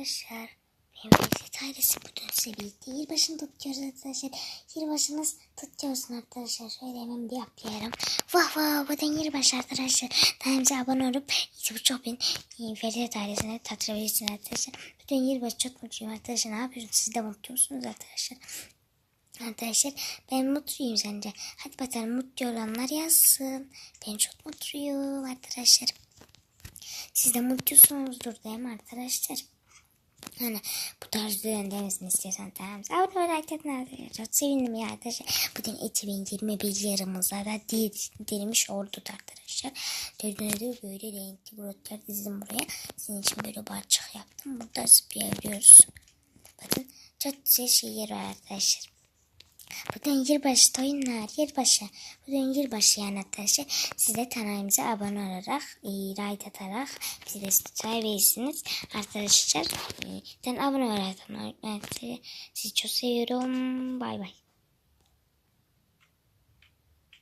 Arkadaşlar benim lezzet ailesi bugün size birlikte yılbaşını tutuyoruz arkadaşlar. Yılbaşınız tutuyorsun arkadaşlar. Şöyle hemen bir yapayım. Vah vah bugün yılbaşı arkadaşlar. Daha abone olup çok bin lezzet ailesine tatlıverirsin arkadaşlar. Bugün yılbaşı çok mutluyum arkadaşlar. Ne yapıyorsunuz? Siz de mutlu arkadaşlar? Arkadaşlar ben mutluyum sence. Hadi bakalım mutlu olanlar yazsın. Ben çok mutluyum arkadaşlar. Siz de mutlusunuzdur değil mi arkadaşlar? Hani bu tarz düzenlemesini istiyorsan tamam. Abone ol like atın arkadaşlar. Çok sevindim ya arkadaşlar. Bugün 2021 yarımıza da dir, dirmiş oldu arkadaşlar. Gördüğünüz gibi böyle renkli brotlar dizdim buraya. Sizin için böyle balçık yaptım. Burada zıplayabiliyoruz. Bakın çok güzel şeyler var arkadaşlar. Bugün yılbaşı oyunlar, yılbaşı. Bugün yılbaşı yani arkadaşlar. Siz de kanalımıza abone olarak, e, like atarak bizi destekleyebilirsiniz. Arkadaşlar, e, ben abone olarak unutmayın. Sizi çok seviyorum. Bay bay.